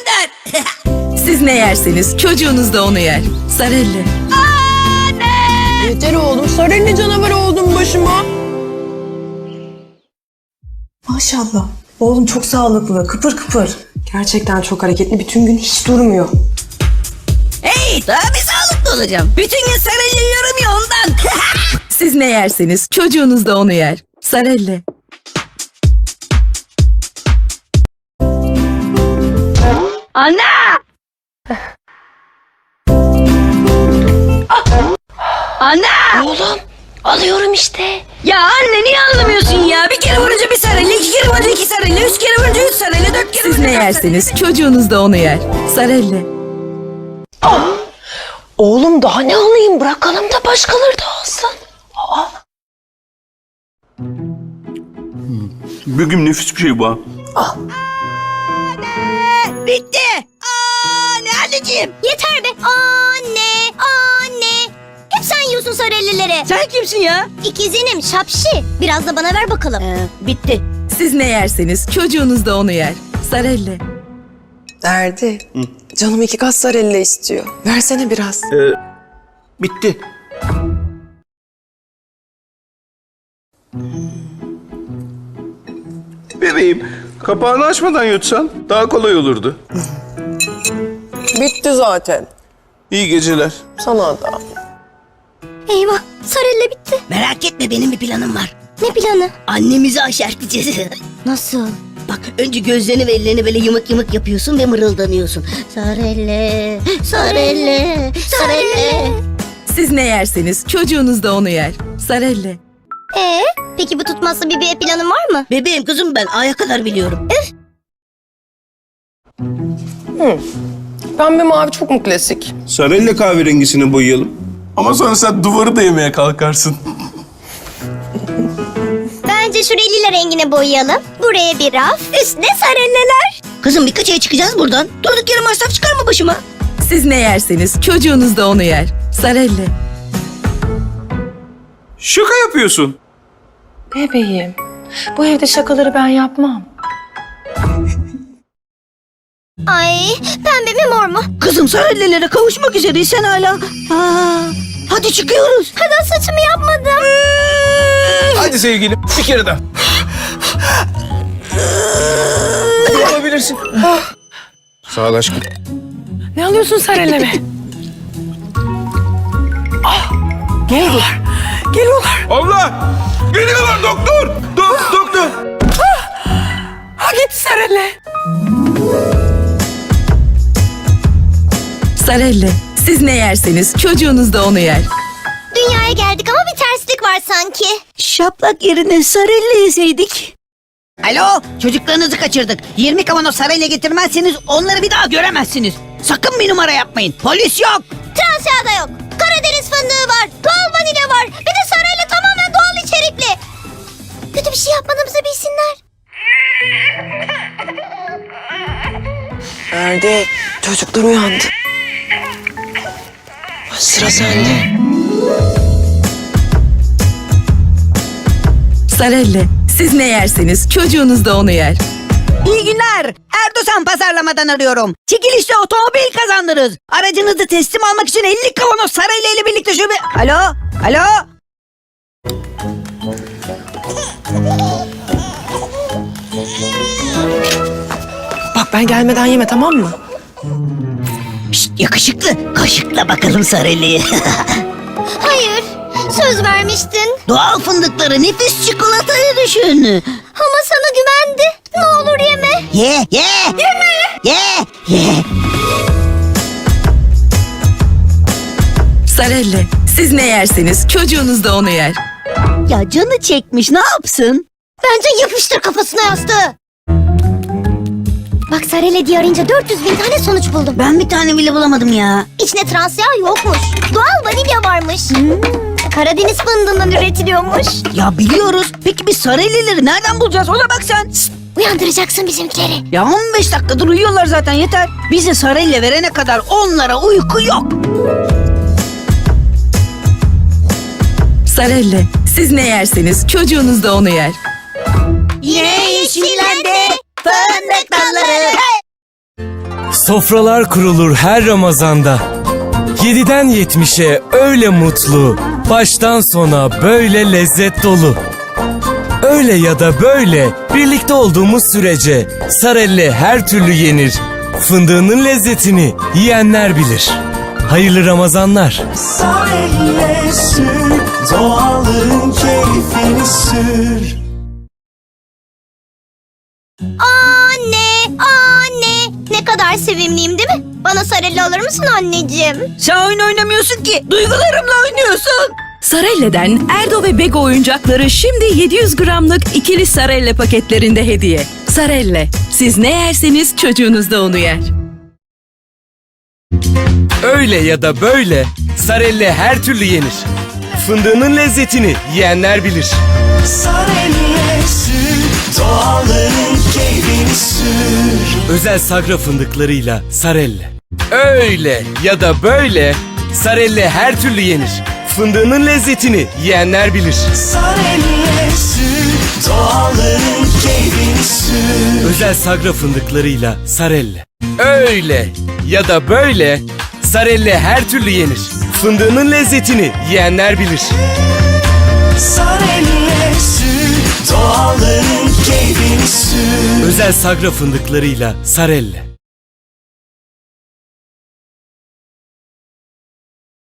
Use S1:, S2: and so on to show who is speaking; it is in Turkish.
S1: gönder.
S2: Siz ne yerseniz çocuğunuz da onu yer. Sarelli.
S3: Yeter oğlum sarıllı canavar oldum başıma.
S4: Maşallah. Oğlum çok sağlıklı, kıpır kıpır. Gerçekten çok hareketli, bütün gün hiç durmuyor.
S1: Hey daha bir sağlıklı olacağım. Bütün gün sarayla yiyorum ya ondan.
S2: Siz ne yerseniz çocuğunuz da onu yer. Sarelli.
S1: Anne! Anne!
S3: Oğlum alıyorum işte.
S1: Ya anne niye anlamıyorsun ya? Bir kere vurunca bir sarayla, iki kere vurunca iki sarayla, üç kere vurunca üç sarayla, dört kere
S2: Siz
S1: vurunca
S2: ne
S1: dört
S2: yerseniz çocuğunuz da onu yer. Sarelli.
S3: Oğlum daha ne alayım bırakalım da başkaları da alsın.
S5: Bugün nefis bir şey bu. ha.
S1: Bitti. Aa, ne anneciğim?
S6: Yeter be. Anne, anne. Hep sen yiyorsun sarellileri.
S1: Sen kimsin ya?
S6: İkizinim şapşi. Biraz da bana ver bakalım.
S1: Ee, bitti.
S2: Siz ne yerseniz çocuğunuz da onu yer. Sarelli.
S4: Derdi. Canım iki kat sarelle istiyor. Versene biraz.
S5: Bitti. Bebeğim, kapağını açmadan yutsan daha kolay olurdu.
S3: Bitti zaten.
S5: İyi geceler.
S3: Sana da.
S6: Eyvah sarelle bitti.
S1: Merak etme benim bir planım var.
S6: Ne planı?
S1: Annemizi aşerteceğiz.
S6: Nasıl?
S1: Bak önce gözlerini ve ellerini böyle yımık yımık yapıyorsun ve mırıldanıyorsun. Sarelle, sarelle, sarelle.
S2: Siz ne yerseniz çocuğunuz da onu yer. Sarelli.
S6: Ee, peki bu tutmazsa bir B planın var mı?
S1: Bebeğim kızım ben aya kadar biliyorum.
S3: Pembe mavi çok mu klasik?
S5: Sarayla kahverengisini boyayalım. Ama sonra sen duvarı da yemeye kalkarsın.
S6: Bence şu rengine boyayalım. Buraya bir raf, üstüne sarelleler.
S1: Kızım birkaç ay çıkacağız buradan. Durduk yere masraf çıkarma başıma.
S2: Siz ne yerseniz çocuğunuz da onu yer. Sarelli.
S5: Şaka yapıyorsun.
S4: Bebeğim. Bu evde şakaları ben yapmam.
S6: Ay, pembe mi mor mu?
S1: Kızım sarellelere kavuşmak üzereyiz sen hala. Aa, hadi çıkıyoruz.
S6: Kadın saçımı yapmadım.
S5: Hadi sevgilim, bir kere daha. Yapabilirsin. Sağ ol aşkım.
S3: Ne alıyorsun sarelleme? ah, geliyorlar. Geliyorlar.
S5: Allah! Geliyorlar doktor! Do- doktor!
S3: Ha git sarelle.
S2: Sarelli. Siz ne yerseniz çocuğunuz da onu yer.
S6: Dünyaya geldik ama bir terslik var sanki.
S1: Şaplak yerine sarelle yeseydik. Alo çocuklarınızı kaçırdık. 20 kavanoz sarayla getirmezseniz onları bir daha göremezsiniz. Sakın bir numara yapmayın. Polis yok.
S6: Transya'da yok. Karadeniz fındığı var. Doğal vanilya var. Bir de
S3: Derdi çocuklar uyandı. Sıra sende.
S2: Sarelli. Siz ne yerseniz çocuğunuz da onu yer.
S1: İyi günler. Erdoğan pazarlamadan arıyorum. Çekilişte otomobil kazandınız. Aracınızı teslim almak için 50 kavanoz sarayla ile birlikte şube... Alo? Alo?
S4: Ben gelmeden yeme tamam mı?
S1: Şşt, yakışıklı. Kaşıkla bakalım saraylayı.
S6: Hayır. Söz vermiştin.
S1: Doğal fındıkları nefis çikolatayı düşün.
S6: Ama sana güvendi. Ne olur yeme.
S1: Ye, ye. Yeme. Ye, ye.
S2: Sarelli. Siz ne yerseniz çocuğunuz da onu yer.
S1: Ya canı çekmiş ne yapsın?
S6: Bence yapıştır kafasına yastığı. Diye arayınca 400 bin tane sonuç buldum.
S1: Ben bir tane bile bulamadım ya.
S6: İçine trans yağ yokmuş. Doğal vanilya varmış. Karadeniz fındığından üretiliyormuş.
S1: Ya biliyoruz. Peki biz saraylileri nereden bulacağız? Ona bak sen. Şşt,
S6: Uyandıracaksın bizimkileri.
S1: Ya 15 dakikadır uyuyorlar zaten yeter. Bize sarayla verene kadar onlara uyku yok.
S2: Sarelli. Siz ne yerseniz çocuğunuz da onu yer.
S1: Yine yeşillendi fındık dalları.
S7: Sofralar kurulur her Ramazan'da. 7'den 70'e öyle mutlu, baştan sona böyle lezzet dolu. Öyle ya da böyle birlikte olduğumuz sürece sarelle her türlü yenir. Fındığının lezzetini yiyenler bilir. Hayırlı Ramazanlar.
S8: Sarelle sür, doğalın keyfini sür.
S6: Anne, anne. Ne kadar sevimliyim değil mi? Bana sarılı alır mısın anneciğim?
S1: Sen oyun oynamıyorsun ki. Duygularımla oynuyorsun.
S2: Sarelle'den Erdo ve Bego oyuncakları şimdi 700 gramlık ikili Sarelle paketlerinde hediye. Sarelle, siz ne yerseniz çocuğunuz da onu yer.
S7: Öyle ya da böyle sarelle her türlü yenir. Fındığının lezzetini yiyenler bilir.
S8: Sarelle sür.
S7: Özel sagra fındıklarıyla sarelle. Öyle ya da böyle sarelle her türlü yenir. Fındığının lezzetini yiyenler bilir.
S8: Sarelle sür, doğalın keyfini sür.
S7: Özel sagra fındıklarıyla sarelle. Öyle ya da böyle sarelle her türlü yenir. Fındığının lezzetini yiyenler bilir.
S8: Sarelle sür, sür.
S7: Özel sagra fındıklarıyla sarelle.